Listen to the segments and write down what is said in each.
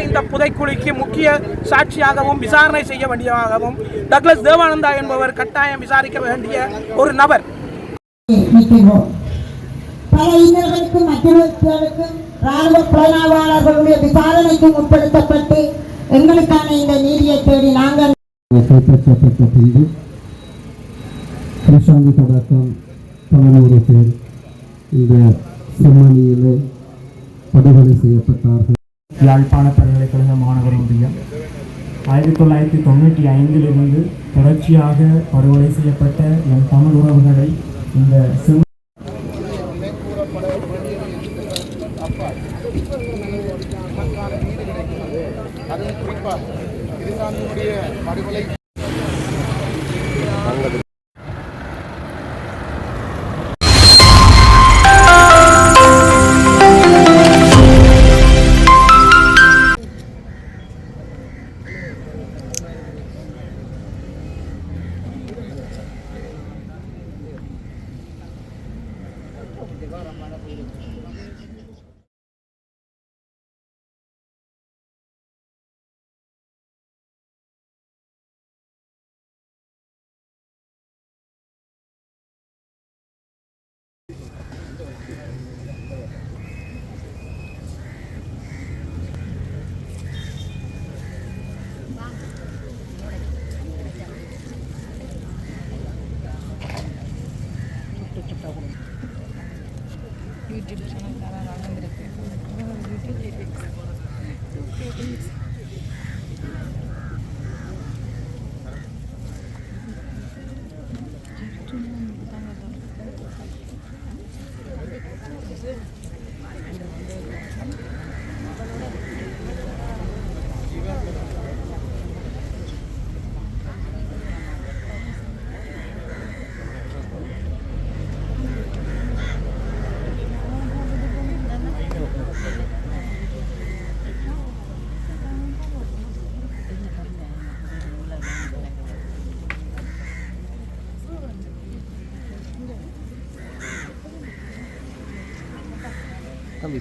இந்த புதைக்குழிக்கு முக்கிய சாட்சியாகவும் விசாரணை செய்ய வேண்டியதாகவும் டக்ளஸ் தேவானந்தா என்பவர் கட்டாயம் விசாரிக்க வேண்டிய ஒரு நபர். நிற்கின்றோம் பல இன்னல்களுக்கும் அச்சுறுத்தலுக்கும் ராணுவ புலனாய்வாளர்களுடைய விசாரணைக்கு உட்படுத்தப்பட்டு எங்களுக்கான இந்த நீதியை தேடி நாங்கள் கைப்பற்றப்பட்ட பின்பு கிருஷ்ணாந்தி தொடக்கம் பதினோரு பேர் இந்த செம்மணியிலே படுகொலை செய்யப்பட்டார்கள். யாழ்ப்பாண பல்கலைக்கழக மாணவர் ஒன்றியம் ஆயிரத்தி தொள்ளாயிரத்தி தொண்ணூற்றி ஐந்திலிருந்து தொடர்ச்சியாக படுகொலை செய்யப்பட்ட என் தமிழ் உறவுகளை இந்த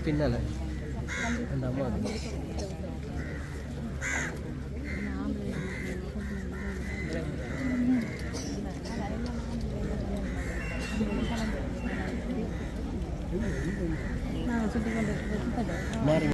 പിന്നാലെ ഉണ്ടാകുമ്പോൾ അത് മാറി.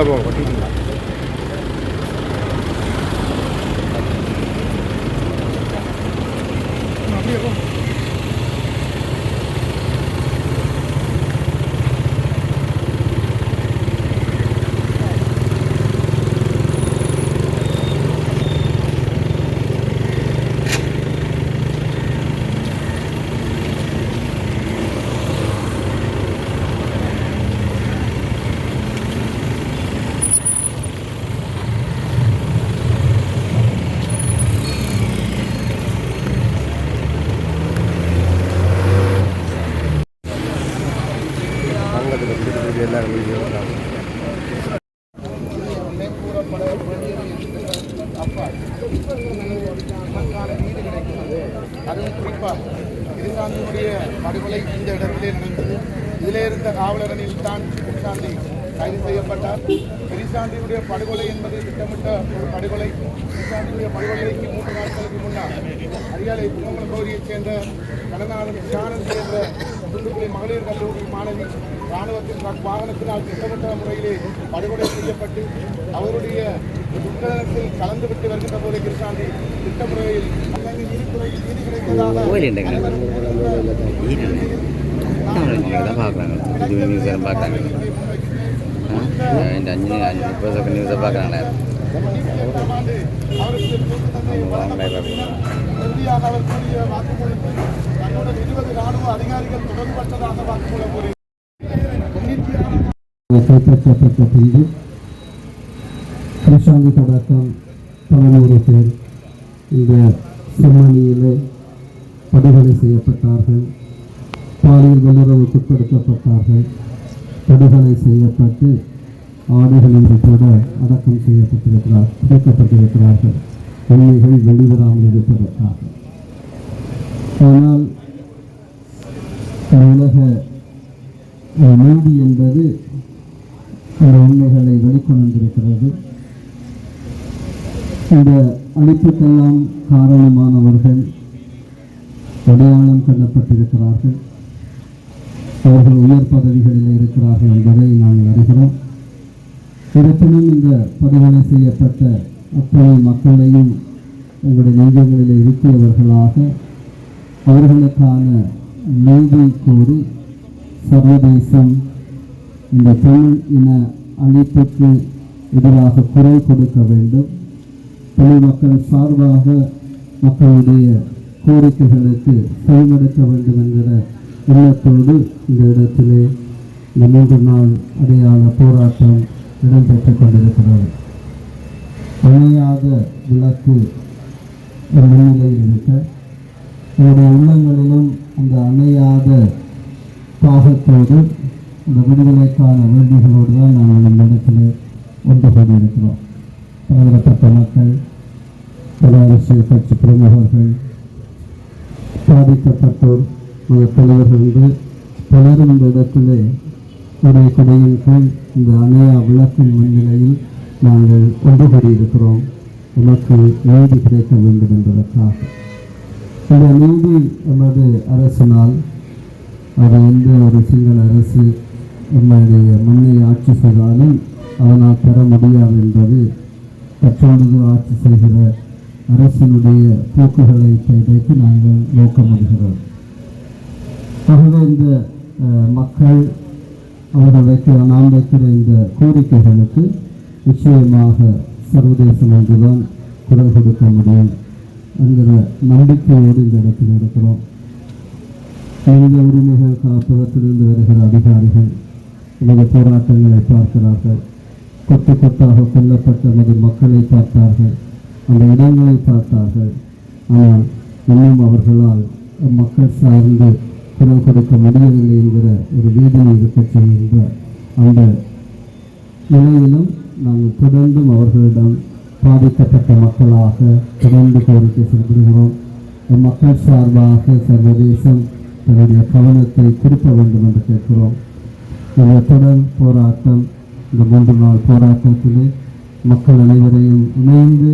அம்மா மாறி கிருஷாந்தியுடைய படுகொலைக்கு மூன்று நாட்களுக்கு முன்னால் அரியாலை புங்கமலம் பகுதியைச் சேர்ந்த கடனாளன் ஷானந்தி என்ற துண்டுக்குடி மகளிர் கல்லூரி மாணவி ராணுவத்தின் ட்ரக் வாகனத்தினால் திட்டமிட்ட முறையிலே படுகொலை செய்யப்பட்டு அவருடைய துக்கத்தில் கலந்துவிட்டு வருகின்ற போது கிருஷ்ணாந்தி திட்டமுறையில் அல்லது நீதித்துறையில் நீதி கிடைத்ததாக பார்க்குறாங்க நியூஸ் எல்லாம் பார்க்குறாங்க இந்த அஞ்சு அஞ்சு முப்பது செகண்ட் நியூஸை பார்க்குறாங்களே. பதினெட்டாம் ஆண்டு அவருக்கு தூக்கு தண்டனை வழங்கப்பட்ட பின்னர் இறுதியாக அவர் கூறிய வாக்குமூலத்தில் தன்னுடன் இருபது ராணுவ அதிகாரிகள் தொடர்பட்டதாக வாக்குமூலம் கூறி தொண்ணூற்றி ஆறாம் கைப்பற்றப்பட்ட பின்பு கிருஷாந்தி தொடக்கம் பதினோரு பேர் இந்த செம்மணியிலே படுகொலை செய்யப்பட்டார்கள் பாலியல் வல்லுறவுக்குட்படுத்தப்பட்டார்கள் படுகொலை செய்யப்பட்டு ஆடுகளோடு கூட அடக்கம் செய்யப்பட்டிருக்கிறார் புதைக்கப்பட்டிருக்கிறார்கள். உண்மைகள் வெளிவராமல் இருப்பதற்காக. ஆனால் உலக நீதி என்பது இந்த உண்மைகளை வெளிக்கொண்டிருக்கிறது இந்த அழிப்புக்கெல்லாம் காரணமானவர்கள் அடையாளம் கண்டப்பட்டிருக்கிறார்கள். அவர்கள் உயர் பதவிகளில் இருக்கிறார்கள் என்பதை நாங்கள் அறிகிறோம். இருப்பினும் இந்த படுகொலை செய்யப்பட்ட அத்தனை மக்களையும் உங்களுடைய நெஞ்சங்களில் இருக்கியவர்களாக அவர்களுக்கான நீதி கோரி சர்வதேசம் இந்த தமிழ் இன அழிப்புக்கு எதிராக குரல் கொடுக்க வேண்டும். தமிழ் மக்கள் சார்பாக மக்களுடைய கோரிக்கைகளுக்கு செயல்படுத்த வேண்டும் என்கிற எண்ணத்தோடு இந்த இடத்திலே இந்த மூன்று நாள் அடையாள போராட்டம் இடம்பெற்றுக் கொண்டிருக்கிறது அணையாத விளக்கு ஒரு முன்னிலையில் இருக்க உங்களுடைய உள்ளங்களிலும் அந்த அணையாத பாகத்தோடு அந்த விடுதலைக்கான வேள்விகளோடு தான் நாங்கள் இந்த இடத்துல ஒன்று கூடியிருக்கிறோம். பலதரப்பட்ட மக்கள் பல அரசியல் கட்சி பிரமுகர்கள் பாதிக்கப்பட்டோர் தலைவர்கள் என்று பலரும் இந்த இடத்திலே ஒரே கொடையின் கீழ் இந்த அணையா விளக்கின் முன்னிலையில் நாங்கள் ஒன்று கூடியிருக்கிறோம். நமக்கு நீதி கிடைக்க வேண்டும் என்பதற்காக. இந்த நீதி எமது அரசினால் அது எந்த ஒரு சிங்கள அரசு நம்முடைய மண்ணை ஆட்சி செய்தாலும் அதனால் பெற முடியாது என்பது தற்பொழுது ஆட்சி செய்கிற அரசினுடைய போக்குகளை வைத்து நாங்கள் நோக்க முடிகிறோம் ஆகவே இந்த மக்கள் அவர்கள் வைக்கிற நாம் வைக்கிற இந்த கோரிக்கைகளுக்கு நிச்சயமாக சர்வதேசம் என்றுதான் குரல் கொடுக்க முடியும் என்கிற நம்பிக்கையோடு இந்த இடத்தில் இருக்கிறோம். மனித உரிமைகள் காப்பகத்திலிருந்து வருகிற அதிகாரிகள் நமது போராட்டங்களை பார்க்கிறார்கள். கொத்து கொத்தாக கொல்லப்பட்ட நமது மக்களை பார்த்தார்கள். அந்த இடங்களை பார்த்தார்கள். ஆனால் இன்னும் அவர்களால் மக்கள் சார்ந்து குரல் கொடுக்க முடியவில்லை என்கிற ஒரு வேதனை இருக்கச் செய்கின்ற அந்த நிலையிலும் நாங்கள் தொடர்ந்தும் அவர்களிடம் பாதிக்கப்பட்ட மக்களாக தொடர்ந்து கோரிக்கை செலுத்துகிறோம் மக்கள் சார்பாக சர்வதேசம் தன்னுடைய கவனத்தை திருப்ப வேண்டும் என்று கேட்கிறோம். இந்த தொடர் போராட்டம் இந்த மூன்று நாள் போராட்டத்திலே மக்கள் அனைவரையும் இணைந்து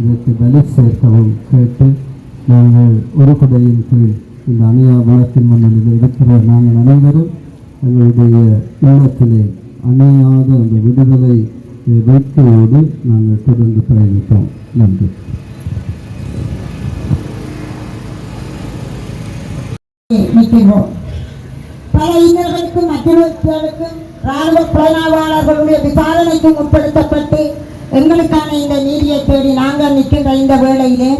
இதற்கு தலித் சேர்க்கவும் கேட்டு நாங்கள் ஒரு குடையின் கீழ் இந்த அணையா வளத்தின் மண்ணில் இருக்கிற நாங்கள் அனைவரும். எங்களுடைய உள்ளத்திலே அணையாத அந்த விடுதலை வேட்கையோடு நாங்கள் தொடர்ந்து பயணித்தோம் நன்றி. நிற்கின்றோம் பல இன்னல்களுக்கும் அச்சுறுத்தலுக்கும் ராணுவ புலனாய்வாளர்களுடைய விசாரணைக்கும் உட்படுத்தப்பட்டு எங்களுக்கான இந்த நீதியை தேடி நாங்கள் நிற்கின்ற இந்த வேளையிலே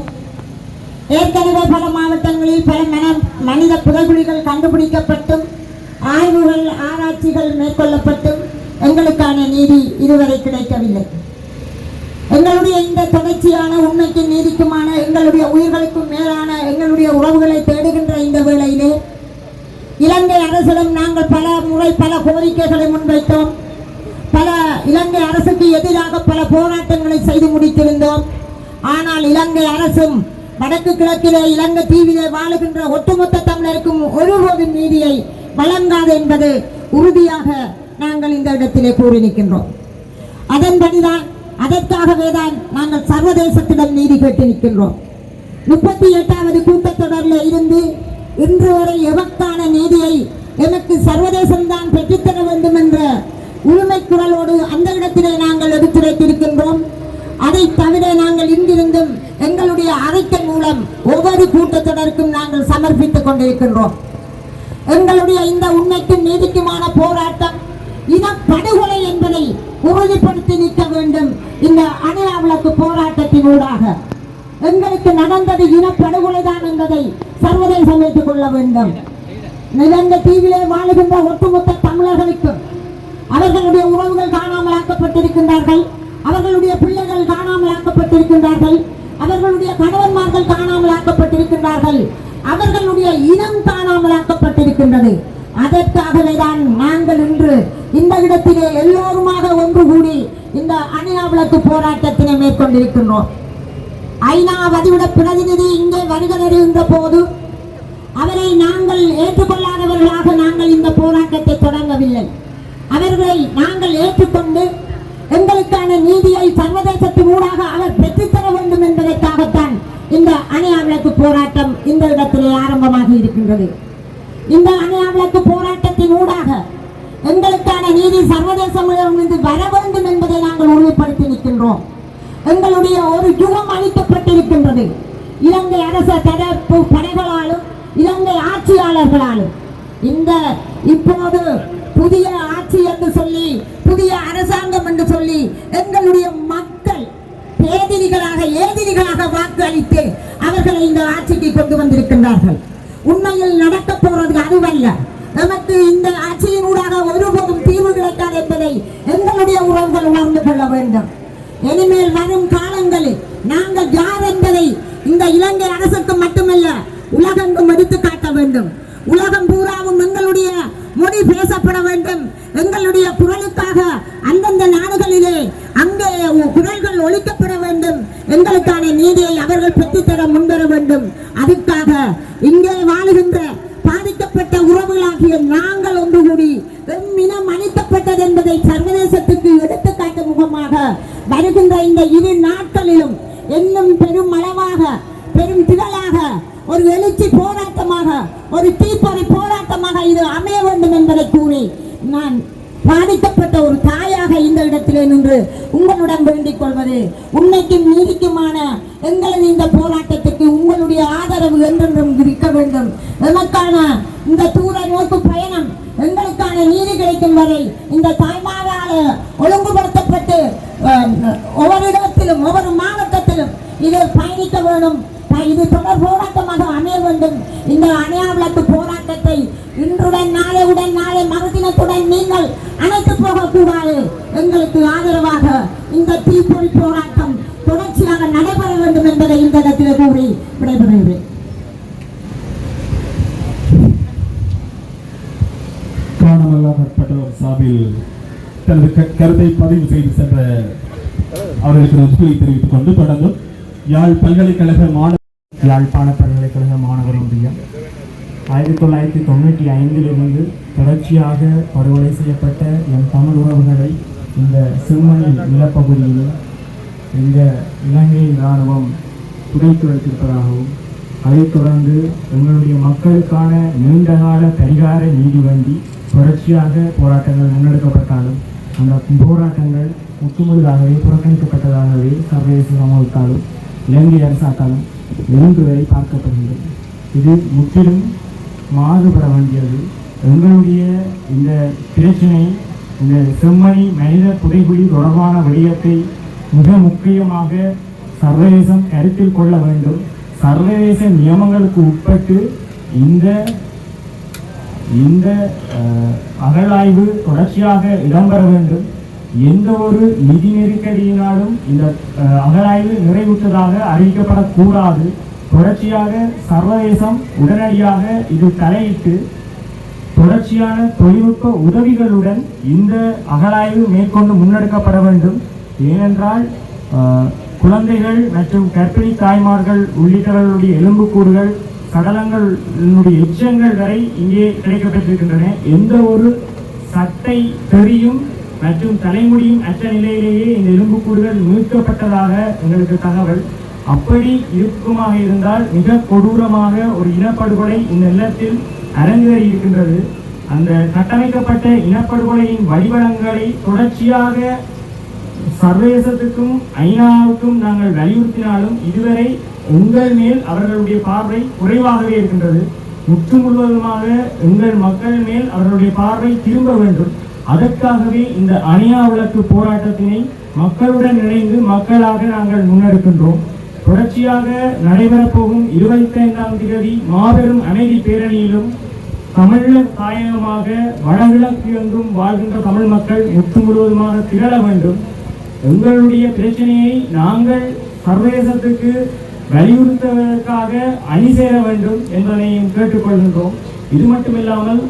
ஏற்கனவே பல மாவட்டங்களில் பல மன மனித புதைகுழிகள் கண்டுபிடிக்கப்பட்டும் ஆய்வுகள் ஆராய்ச்சிகள் மேற்கொள்ளப்பட்டும் எங்களுக்கான நீதி இதுவரை கிடைக்கவில்லை. எங்களுடைய இந்த தொடர்ச்சியான உண்மைக்கு நீதிக்குமான எங்களுடைய உயிர்களுக்கும் மேலான எங்களுடைய உறவுகளை தேடுகின்ற இந்த வேளையிலே இலங்கை அரசிடம் நாங்கள் பல முறை பல கோரிக்கைகளை முன்வைத்தோம். பல இலங்கை அரசுக்கு எதிராக பல போராட்டங்களை செய்து முடித்திருந்தோம். ஆனால் இலங்கை அரசும் வடக்கு கிழக்கிலே இலங்கை தீவிலே வாழுகின்ற ஒட்டுமொத்த தமிழருக்கும் ஒருபோதும் நீதியை வழங்காது என்பது உறுதியாக நாங்கள் இந்த இடத்திலே கூறி நிற்கின்றோம் அதன்படிதான் அதற்காகவே தான் நாங்கள் சர்வதேசத்திடம் நீதி கேட்டு நிற்கின்றோம். முப்பத்தி எட்டாவது கூட்டத்தொடரில் இருந்து இன்று வரை எவக்கான நீதியை எனக்கு சர்வதேசம்தான் பெற்றுத்தர வேண்டும் என்ற உரிமை குரலோடு அந்த இடத்திலே நாங்கள் எடுத்துரைத்திருக்கின்றோம். அதை தவிர நாங்கள் இங்கிருந்தும் எங்களுடைய அறிக்கை மூலம் ஒவ்வொரு கூட்டத்தொடருக்கும் நாங்கள் சமர்ப்பித்துக் கொண்டிருக்கின்றோம். எங்களுடைய இந்த உண்மைக்கும் நீதிக்குமான போராட்டம் இனப்படுகொலை என்பதை உறுதிப்படுத்தி நிற்க வேண்டும். இந்த அணையா விளக்கு போராட்டத்தின் ஊடாக எங்களுக்கு நடந்தது இனப்படுகொலை தான் என்பதை சர்வதேசம் ஏற்றுக் கொள்ள வேண்டும். நிகழ்ந்த தீவிலே வாழுகின்ற ஒட்டுமொத்த தமிழர்களுக்கும் அவர்களுடைய உறவுகள் காணாமல் ஆக்கப்பட்டிருக்கின்றார்கள் அவர்களுடைய பிள்ளைகள் காணாமல் ஆக்கப்பட்டிருக்கின்றார்கள் கணவன்மார்கள் காணாமல் ஆக்கப்பட்டிருக்கின்றார்கள். அவர்களுடைய இனம் காணாமல் ஆக்கப்பட்டிருக்கின்றது. அதற்காகவே தான் நாங்கள் இன்று இந்த இடத்திலே எல்லோருமாக ஒன்று கூடி இந்த அணியா விளக்கு போராட்டத்தினை மேற்கொண்டிருக்கின்றோம். ஐநா வதிவிட பிரதிநிதி இங்கே வருகை தருகின்ற போது அவரை நாங்கள் ஏற்றுக்கொள்ளாதவர்களாக நாங்கள் இந்த போராட்டத்தை தொடங்கவில்லை. அவர்களை நாங்கள் ஏற்றுக்கொண்டு எங்களுக்கான நீதியை சர்வதேசத்தின் ஊடாக அவர் பெற்றுத்தர வேண்டும் என்பதற்காகத்தான் இந்த அணையா விளக்கு போராட்டம் இந்த இடத்திலே ஆரம்பமாகி இருக்கின்றது. இந்த அணையா விளக்கு போராட்டத்தின் ஊடாக எங்களுக்கான நீதி சர்வதேசமிருந்து வர வேண்டும் என்பதை நாங்கள் உறுதிப்படுத்தி நிற்கின்றோம். எங்களுடைய ஒரு யுகம் அளிக்கப்பட்டிருக்கின்றது. இலங்கை அரச தரப்பு படைகளாலும் இலங்கை ஆட்சியாளர்களாலும் இந்த இப்போது புதிய ஆட்சி என்று சொல்லி புதிய அரசாங்கம் என்று சொல்லி எங்களுடைய மக்கள் பேதிரிகளாக ஏதிரிகளாக வாக்கு அளித்து அவர்களை இந்த ஆட்சிக்கு கொண்டு வந்திருக்கின்றார்கள். உண்மையில் நடக்க போறது அதுவல்ல. நமக்கு இந்த ஆட்சியினூடாக ஒருபோதும் தீர்வு கிடைக்காது என்பதை எங்களுடைய உறவுகள் உணர்ந்து கொள்ள வேண்டும். இனிமேல் வரும் காலங்களில் நாங்கள் யார் என்பதை இந்த இலங்கை அரசுக்கு மட்டுமல்ல உலகெங்கும் எடுத்து காட்ட வேண்டும். உலகம் பூராவும் எங்களுடைய மொழி பேசப்பட வேண்டும். எங்களுடைய குரலுக்காக அந்தந்த நாடுகளிலே அங்கே குரல்கள் ஒழிக்கப்பட வேண்டும். எங்களுக்கான நீதியை அவர்கள் பெற்றுத்தர முன்வர வேண்டும். அதுக்காக இங்கே வாழுகின்ற பாதிக்கப்பட்ட உறவுகளாகிய நாங்கள் ஒன்று கூடி எம்மினம் அளிக்கப்பட்டது என்பதை சர்வதேசத்துக்கு எடுத்துக்காட்டு முகமாக வருகின்ற இந்த இரு நாட்களிலும் இன்னும் பெரும் அளவாக பெரும் திரளாக ஒரு எழுச்சி போராட்டமாக ஒரு தீப்பொறி போராட்டமாக இது அமைய வேண்டும் என்பதை கூறி நான் பாதிக்கப்பட்ட ஒரு தாயாக இந்த இடத்திலே நின்று உங்களுடன் வேண்டிக் கொள்வது உண்மைக்கும் நீதிக்குமான எங்களது இந்த போராட்டத்துக்கு உங்களுடைய ஆதரவு என்றென்றும் இருக்க வேண்டும். எமக்கான இந்த தூர நோக்கு பயணம் எங்களுக்கான நீதி கிடைக்கும் வரை இந்த தாய்மாரால் ஒழுங்குபடுத்தப்பட்டு ஒவ்வொரு இடத்திலும் ஒவ்வொரு மாவட்டத்திலும் இது பயணிக்க வேண்டும். இது தொடர் போராட்டமாக அமைய வேண்டும். இந்த அணையா விளக்கு போராட்டத்தை இன்றுடன் நாளை உடன் நாளை மறுதினத்துடன் நீங்கள் அணைத்து போகக்கூடாது. எங்களுக்கு ஆதரவாக இந்த தீப்பொறி போராட்டம் தொடர்ச்சியாக நடைபெற வேண்டும் என்பதை இந்த இடத்தில் கூறி விடைபெறுகிறேன். காணமல்லாமற்பட்டவர் சார்பில் தனது கருத்தை பதிவு செய்து சென்ற அவர்களுக்கு நன்றி தெரிவித்துக் கொண்டு தொடர்ந்தும் யாழ் பல்கலைக்கழக மாணவ யாழ்ப்பாண பல்கலைக்கழக மாணவர் ஒன்றியம் ஆயிரத்தி தொள்ளாயிரத்தி தொண்ணூற்றி ஐந்திலிருந்து தொடர்ச்சியாக படுகொலை செய்யப்பட்ட என் தமிழ் உறவுகளை இந்த சிறுமணி நிலப்பகுதியில் இந்த இலங்கை இராணுவம் புதைத்து வைத்திருப்பதாகவும் அதைத் தொடர்ந்து எங்களுடைய மக்களுக்கான நீண்டகால பரிகார நீதி வண்டி தொடர்ச்சியாக போராட்டங்கள் முன்னெடுக்கப்பட்டாலும் அந்த போராட்டங்கள் முற்றுமுழுதாகவே புறக்கணிக்கப்பட்டதாகவே சர்வதேச சமூகத்தாலும் இலங்கை அரசாத்தாலும் இன்று வரை பார்க்கப்படுகிறது. இது முற்றிலும் மாறுபட வேண்டியது. எங்களுடைய இந்த பிரச்சனை இந்த செம்மணி மனித புதைகுழி தொடர்பான விடயத்தை மிக முக்கியமாக சர்வதேசம் கருத்தில் கொள்ள வேண்டும். சர்வதேச நியமங்களுக்கு உட்பட்டு இந்த இந்த அஹ், அகழாய்வு தொடர்ச்சியாக இடம்பெற வேண்டும். எந்த ஒரு நிதி நெருக்கடியினாலும் இந்த அஹ், அகழாய்வு நிறைவுற்றதாக அறிவிக்கப்படக்கூடாது. தொடர்ச்சியாக சர்வதேசம் உடனடியாக இது தலையிட்டு தொடர்ச்சியான தொழில்நுட்ப உதவிகளுடன் இந்த அகழாய்வு மேற்கொண்டு முன்னெடுக்கப்பட வேண்டும். ஏனென்றால் குழந்தைகள் மற்றும் கர்ப்பிணி தாய்மார்கள் உள்ளிட்டவர்களுடைய எலும்புக்கூடுகள் சடலங்களுடைய எச்சங்கள் வரை இங்கே கிடைக்கப்பட்டிருக்கின்றன. எந்த ஒரு சட்டை தெரியும் மற்றும் தலைமுடியும் அற்ற நிலையிலேயே இந்த எலும்புக்கூடுகள் மீட்கப்பட்டதாக எங்களுக்கு தகவல். அப்படி இருக்குமாக இருந்தால் மிக கொடூரமாக ஒரு இனப்படுகொலை இந்த நிலத்தில் அரங்கேறி இருக்கின்றது. அந்த கட்டமைக்கப்பட்ட இனப்படுகொலையின் வடிவங்களை தொடர்ச்சியாக சர்வதேசத்துக்கும் ஐநாவுக்கும் நாங்கள் வலியுறுத்தினாலும் இதுவரை உங்கள் மேல் அவர்களுடைய பார்வை குறைவாகவே இருக்கின்றது. முற்று முழுவதுமாக எங்கள் மக்கள் மேல் அவர்களுடைய பார்வை திரும்ப வேண்டும். அதற்காகவே இந்த அணியா விளக்கு போராட்டத்தினை மக்களுடன் இணைந்து மக்களாக நாங்கள் முன்னெடுக்கின்றோம். தொடர்ச்சியாக நடைபெறப்போகும் இருபத்தி ஐந்தாம் தேதி மாபெரும் அமைதி பேரணியிலும் தமிழர் தாயகமாக வடகிழக்கு எங்கும் வாழ்கின்ற தமிழ் மக்கள் ஒட்டு முழுவதுமாக திரள வேண்டும். எங்களுடைய பிரச்சனையை நாங்கள் சர்வதேசத்துக்கு வலியுறுத்துவதற்காக அணி சேர வேண்டும் என்பதையும் கேட்டுக்கொள்கின்றோம். இது மட்டுமில்லாமல்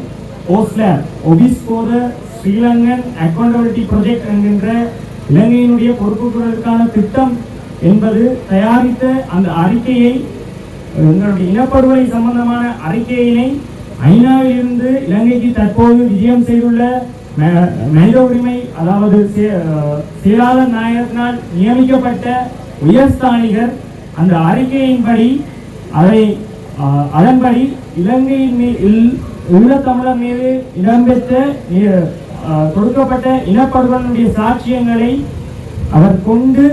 ஓஸ்லர் ஒபிஸ் போத ஸ்ரீலங்கன் அக்கௌண்டபிலிட்டி ப்ரொஜெக்ட் என்கின்ற இலங்கையினுடைய பொறுப்புகளுக்கான திட்டம் என்பது தயாரித்த அந்த அறிக்கையை எங்களுடைய இனப்படுகொலை சம்பந்தமான அறிக்கையினை ஐநாவிலிருந்து இலங்கைக்கு தற்போது விஜயம் செய்துள்ள மனித உரிமை அதாவது சே- செயலாளர் நாயகத்தினால் நியமிக்கப்பட்ட உயர்ஸ்தானிகர் அந்த அறிக்கையின்படி அதை அஹ், அதன்படி இலங்கையின் உள்ள தமிழர் மீது இடம்பெற்ற கொடுக்கப்பட்ட தொடுக்கப்பட்ட இனப்படுகொலையுடைய சாட்சியங்களை அவர் கொண்டு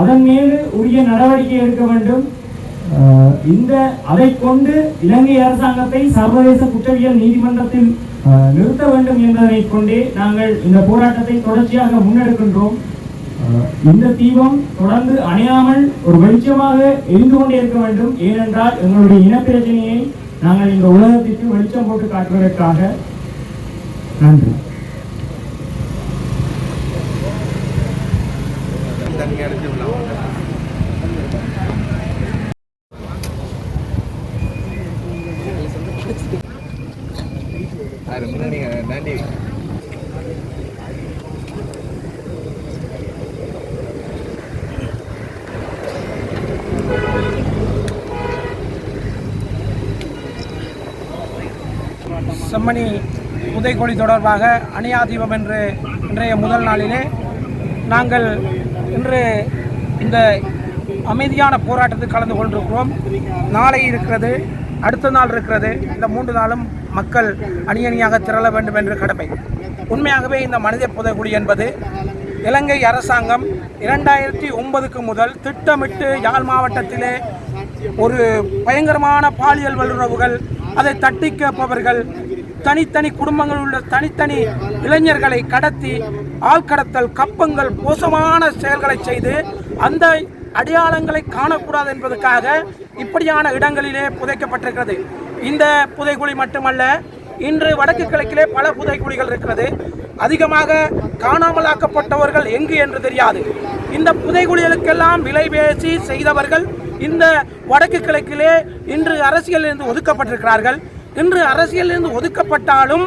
அதன் மீது உரிய நடவடிக்கை எடுக்க வேண்டும். இந்த அதை கொண்டு இலங்கை அரசாங்கத்தை சர்வதேச குற்றவியல் நீதிமன்றத்தில் நிறுத்த வேண்டும் என்பதனை கொண்டே நாங்கள் இந்த போராட்டத்தை தொடர்ச்சியாக முன்னெடுக்கின்றோம். இந்த தீபம் தொடர்ந்து அணையாமல் ஒரு வெளிச்சமாக எரிந்து கொண்டே இருக்க வேண்டும். ஏனென்றால் எங்களுடைய இனப்பிரச்சனையை நாங்கள் இந்த உலகத்திற்கு வெளிச்சம் போட்டு காட்டுவதற்காக. நன்றி. அது முன்னாடி தாண்டி செம்மணி புதைக்குழி தொடர்பாக அணியா தீபம் என்று இன்றைய முதல் நாளிலே நாங்கள் இன்று இந்த அமைதியான போராட்டத்தில் கலந்து கொண்டிருக்கிறோம். நாளை இருக்கிறது அடுத்த நாள் இருக்கிறது. இந்த மூன்று நாளும் மக்கள் அணியணியாக திரள வேண்டும் என்ற கடமை. உண்மையாகவே இந்த மனித புதைகுழி என்பது இலங்கை அரசாங்கம் இரண்டாயிரத்தி ஒன்பதுக்கு முதல் திட்டமிட்டு யாழ் மாவட்டத்திலே ஒரு பயங்கரமான பாலியல் வல்லுறவுகள் அதை தட்டி கேட்பவர்கள் தனித்தனி குடும்பங்கள் உள்ள தனித்தனி இளைஞர்களை கடத்தி ஆள்கடத்தல் கப்பங்கள் மோசமான செயல்களை செய்து அந்த அடையாளங்களை காணக்கூடாது என்பதற்காக இப்படியான இடங்களிலே புதைக்கப்பட்டிருக்கிறது. இந்த புதைகுழி மட்டுமல்ல இன்று வடக்கு கிழக்கிலே பல புதைக்குழிகள் இருக்கிறது. அதிகமாக காணாமலாக்கப்பட்டவர்கள் எங்கு என்று தெரியாது. இந்த புதைகுழிகளுக்கெல்லாம் விலை பேசி செய்தவர்கள் இந்த வடக்கு கிழக்கிலே இன்று அரசியலிருந்து ஒதுக்கப்பட்டிருக்கிறார்கள். இன்று அரசியலிருந்து ஒதுக்கப்பட்டாலும்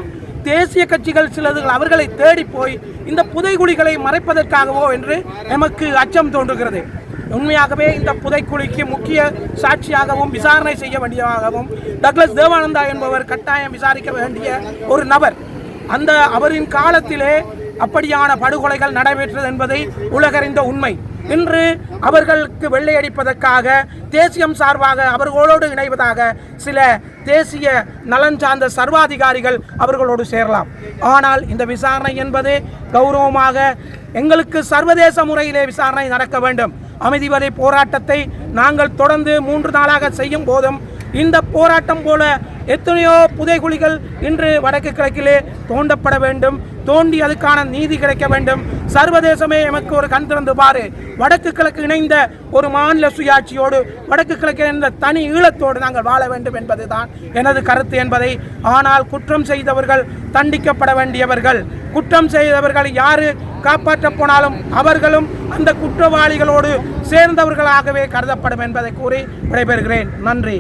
தேசிய கட்சிகள் சிலது அவர்களை தேடி போய் இந்த புதைகுழிகளை மறைப்பதற்காகவோ என்று நமக்கு அச்சம் தோன்றுகிறது. உண்மையாகவே இந்த புதைக்குழிக்கு முக்கிய சாட்சியாகவும் விசாரணை செய்ய வேண்டியதாகவும் டக்ளஸ் தேவானந்தா என்பவர் கட்டாயம் விசாரிக்க வேண்டிய ஒரு நபர். அந்த அவரின் காலத்திலே அப்படியான படுகொலைகள் நடைபெற்றது என்பதை உலகறிந்த உண்மை. இன்று அவர்களுக்கு வெள்ளையடிப்பதற்காக தேசியம் சார்பாக அவர்களோடு இணைவதாக சில தேசிய நலன் சார்ந்த சர்வாதிகாரிகள் அவர்களோடு சேரலாம். ஆனால் இந்த விசாரணை என்பது கௌரவமாக எங்களுக்கு சர்வதேச முறையிலே விசாரணை நடக்க வேண்டும். அமைதி வரை போராட்டத்தை நாங்கள் தொடர்ந்து மூன்று நாளாக செய்யும் போதும் இந்த போராட்டம் போல எத்தனையோ புதைகுழிகள் இன்று வடக்கு கிழக்கிலே தோண்டப்பட வேண்டும் தோண்டி அதுக்கான நீதி கிடைக்க வேண்டும். சர்வதேசமே எமக்கு ஒரு கண் திறந்து பாரு. வடக்கு கிழக்கு இணைந்த ஒரு மாநில சுயாட்சியோடு வடக்கு கிழக்கு இணைந்த தனி ஈழத்தோடு நாங்கள் வாழ வேண்டும் என்பதுதான் எனது கருத்து என்பதை ஆனால் குற்றம் செய்தவர்கள் தண்டிக்கப்பட வேண்டியவர்கள். குற்றம் செய்தவர்கள் யாரு காப்பாற்ற போனாலும் அவர்களும் அந்த குற்றவாளிகளோடு சேர்ந்தவர்களாகவே கருதப்படும் என்பதை கூறி விடைபெறுகிறேன். நன்றி.